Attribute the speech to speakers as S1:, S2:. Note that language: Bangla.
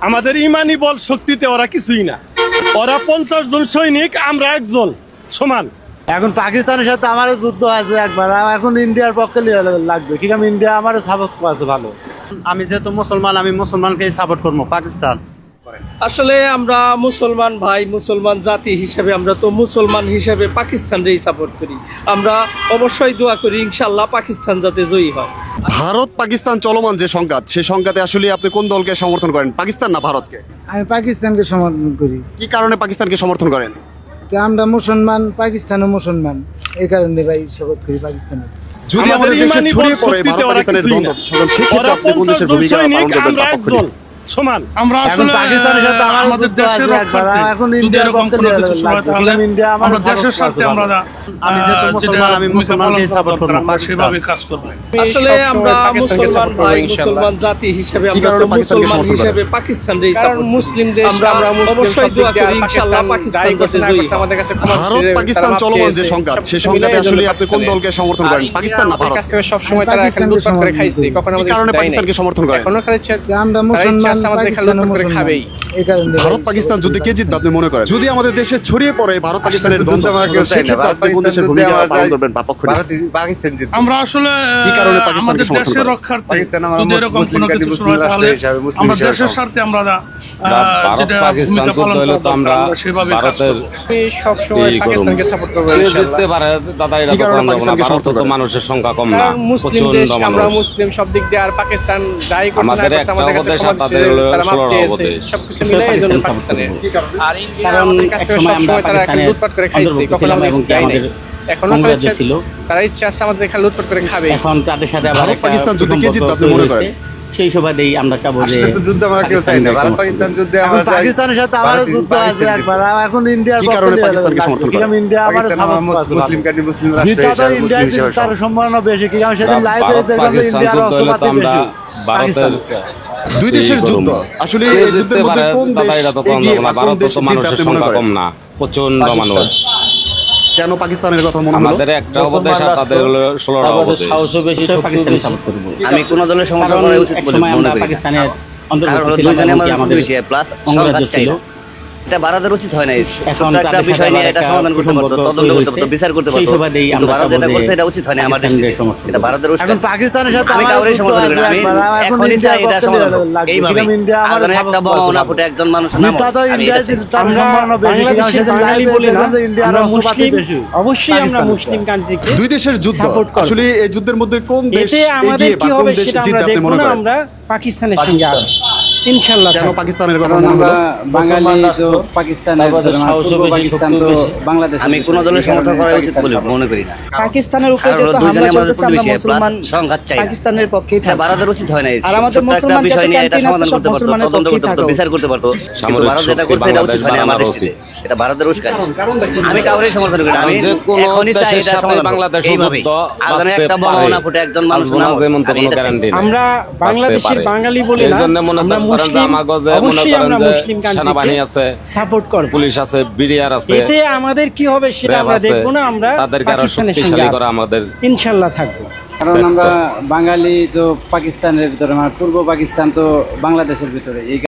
S1: আমাদের ইমানি বল শক্তিতে ওরা কিছুই না। ওরা পঞ্চাশ জন সৈনিক আমরা একজন সমান।
S2: এখন পাকিস্তানের সাথে আমার যুদ্ধ আছে একবার এখন ইন্ডিয়ার পক্ষে লাগবে। ঠিক আমি ইন্ডিয়া আমার সাপোর্ট আছে ভালো।
S3: আমি যেহেতু মুসলমান আমি মুসলমানকেই সাপোর্ট করব পাকিস্তান।
S4: আসলে আমরা মুসলমান ভাই মুসলমান জাতি হিসেবে আমরা তো মুসলমান হিসেবে পাকিস্তানকেই সাপোর্ট করি। আমরা অবশ্যই দোয়া করি ইনশাল্লাহ পাকিস্তান যাতে জয়ী হয়।
S5: ভারত পাকিস্তান চলমান যে সংঘাত সেই সংঘাতে আসলে আপনি কোন দলকে সমর্থন করেন? পাকিস্তান না ভারতকে?
S6: আমি পাকিস্তানকে সমর্থন করি।
S5: কি কারণে পাকিস্তানকে সমর্থন করেন?
S6: আমরা মুসলমান পাকিস্তানও মুসলমান। এই কারণে ভাই শপথ করি পাকিস্তানের
S5: যদি
S1: আমাদের
S5: দেশে ছড়িয়ে পড়ে ভারত পাকিস্তানের দ্বন্দ্ব সেক্ষেত্রে আপনি কোন দেশের ভূমিকা পালন করবেন
S1: আমরা
S5: তা পক্ষে
S1: একজন সমান।
S7: আমরা আসলে
S2: পাকিস্তানের সাথে আমাদের
S7: দেশের রক্ষার্থে।
S2: এখন
S7: এরকম কোনো কিছু
S2: লাগবে।
S7: তাহলে
S2: আমার
S7: দেশের স্বার্থে আমরা
S3: আমি
S7: যেটা
S3: মুসলমান, আমি support
S7: করা
S3: করব,
S7: আমরা
S3: পাকিস্তান।
S7: সেভাবে কাজ করব।
S4: আসলে আমরা মুসলমান ভাই মুসলমান জাতি হিসেবে আমরা মুসলমান হিসেবে সাপোর্ট
S8: মুসলিম দেশ
S4: আমরা
S8: আমরা মুসলিম
S4: অবশ্যই দোয়া করি ইনশাআল্লাহ
S8: পাকিস্তান
S4: যাতে জয়ী
S8: আমাদের কাছে ক্ষমা
S5: ভারত পাকিস্তান চলমান যে। সংঘাত সেই সংঘাতে আসলে আপনি কোন দলকে সমর্থন করেন? পাকিস্তান না ভারত?
S8: কাছ থেকে সবসময় তারা এখানে লুটপাট করে খাইছে। কখনো আমাদের
S5: কারণে পাকিস্তানকে সমর্থন করেন
S6: যে আমরা মুসলমান
S8: খাবেই।
S5: ভারত পাকিস্তান যুদ্ধে কে জিতবে আপনি মনে করেন? যদি আমাদের দেশে ছড়িয়ে পড়ে ভারত পাকিস্তানের দ্বন্দ্ব
S3: আমরা পাকিস্তান জিতবে
S7: আসলে
S5: কি কারণে পাকিস্তানকে সমর্থন
S7: রক্ষার্থে
S3: পাকিস্তান আমার
S7: এরকম কোনো কিছু
S3: মুসলিম
S7: তাহলে আমরা দেশের স্বার্থে আমরা আহ,
S9: ভারত
S7: যেটা
S9: পাকিস্তান যুদ্ধ হলে তো আমরা
S7: দরকার, সেভাবে কাজ
S9: ভারতের
S7: করব।
S8: আমি সবসময় পাকিস্তানকে সাপোর্ট করব
S9: জিততে পারে দাদা এটা তো ভারতে তো মানুষের সংখ্যা কম না
S8: মুসলিম দেশ আমরা মুসলিম সব দিক দিয়ে আর পাকিস্তান যাই করছে না
S9: আমাদের একটা উপদেশ তাদের
S8: তারা মাপ চেয়েছে সবকিছু মিলাই এই জন্য পাকিস্তানের আর ইন্ডিয়া আমাদের কাছ থেকে সবসময় তারা এখানে লুটপাট করে খাইছে কখনো আমাদের দেয় নাই। এখনও
S10: ছিল।
S8: তারা ইচ্ছা আছে আমাদের এখানে লুটপাট করে খাবে
S10: এখন তাদের সাথে আবার
S5: পাকিস্তান যুদ্ধে কে জিতবে আপনি মনে
S10: হয়েছে। সেই সুবাদেই আমরা চাবো যে
S3: যুদ্ধ আমরা কেউ চাই না। ভারত পাকিস্তান যুদ্ধে আমরা চাই-
S2: পাকিস্তানের সাথে আমারও যুদ্ধ আছে একবার এখন ইন্ডিয়ার
S5: কি কারণে পাকিস্তানকে সমর্থন
S2: আছে, ইন্ডিয়া আমার
S3: পাকিস্তান মুসলিম কান্ট্রি, মুসলিম রাষ্ট্র
S2: ইন্ডিয়া তার। সম্ভাবনা বেশি কি কারণ সেদিন লাইভ
S9: ভারত পাকিস্তান যুদ্ধ হলে তো ভারতের
S5: দুই দেশের যুদ্ধ। আসলে এই যুদ্ধের মধ্যে কোন দেশ এগিয়ে বা কোন দেশ
S9: তো
S5: জিতবে আপনি মনে করেন
S9: কম না প্রচণ্ড মানুষ।
S5: কেন পাকিস্তানের কথা মনে হলো?
S9: আমাদের একটা অবদেশ আর তাদের হলো ষোলোটা অবদেশ
S10: সাহসও বেশি পাকিস্তানের সাপোর্ট করব।
S3: আমি কোন দলের সমর্থন করা উচিত বলে মনে করি।
S10: পাকিস্তানের অন্তর্ভুক্ত ছিল আমাদের
S3: বেশি প্লাস
S10: ছিল।
S3: এটা ভারতের উচিত হয় না
S10: এখন
S3: একটা বিষয় নিয়ে এটা সমাধান করতে পারতো তদন্ত করতে পারতো বিচার করতে পারতো। কিন্তু
S10: চাবো
S3: যেটা করছে এটা উচিত হয় না
S10: পাকিস্তানকে
S3: এটা ভারতের উস্কানি।
S2: এখন পাকিস্তানের সাথে
S3: আমি কাউরে
S2: আছে
S3: করি আমি এখনই চাই এটা সমাধান। এইভাবে একটা বোমা
S2: করবে।
S3: না
S2: ভালো।
S3: ফুটে একজন মানুষ নাম।
S2: জিতা তো ইন্ডিয়া
S3: এটা
S2: তার
S8: আমরা
S2: বেশি।
S8: বাংলাদেশের বাঙালি
S2: লাইভ
S8: না
S2: ইন্ডিয়ার
S8: মুসলিম অবশ্যই আমরা মুসলিম কান্ট্রিকে
S5: দুই দেশের যুদ্ধ। আসলে এই যুদ্ধের মধ্যে কোন দেশ
S8: আমাদের
S5: এগিয়ে বা
S8: কি
S5: কোন
S8: হবে
S5: দেশ
S8: সেটা
S5: জিতবে
S8: আমরা
S5: আপনি
S8: দেখব
S5: মনে
S8: না
S5: করেন?
S8: আমরা পাকিস্তানের সঙ্গে আছি। ইনশাল্লাহ
S5: কেন পাকিস্তানের কথা মনে
S10: আমরা
S5: হলো
S10: বাঙালি তো পাকিস্তানের পাকিস্তান তো বাংলাদেশ
S3: আমি কোনো দলের সমর্থন করা উচিত বলে মনে করি না।
S11: পাকিস্তানের উপর যত হামলা চলতেছে আমরা মুসলমান
S3: সংঘাত চাই
S11: পাকিস্তানের পক্ষেই
S3: এটা ভারতের উচিত হয় না
S11: আর আমাদের মুসলমান
S3: এটা
S11: ক্যাম্পেইন আছে সব মুসলমানের পক্ষেই
S3: পারতো বিচার করতে পারতো কিন্তু ভারত যেটা করছে এটা উচিত হয় না আমার
S9: বাংলাদেশ
S3: এটা ভারতের উস্কানি। আমি কাউরে সমর্থন করি না। আমি এখনই চাই এটা সমাধান হোক।
S9: বাংলাদেশের
S3: আগামী একটা বোমা না ফুটে একজন মানুষ
S9: না
S8: আমরা বাংলাদেশের বাঙালি বলে না আমরা
S9: করেন যে আমাগো যে মনে করেন যে সেনাবাহিনী আছে
S8: সাপোর্ট করব।
S9: পুলিশ আছে বিডিআর আছে
S8: এতে আমাদের কি হবে সেটা আমরা
S9: আছে।
S8: দেখব না আমরা
S9: তাদেরকে
S8: আরও
S9: শক্তিশালী করা আমাদের
S8: ইনশাল্লাহ থাকব।
S10: কারণ আমরা বাঙালি তো পাকিস্তানের ভিতরে মানে পূর্ব পাকিস্তান তো বাংলাদেশের ভিতরে এই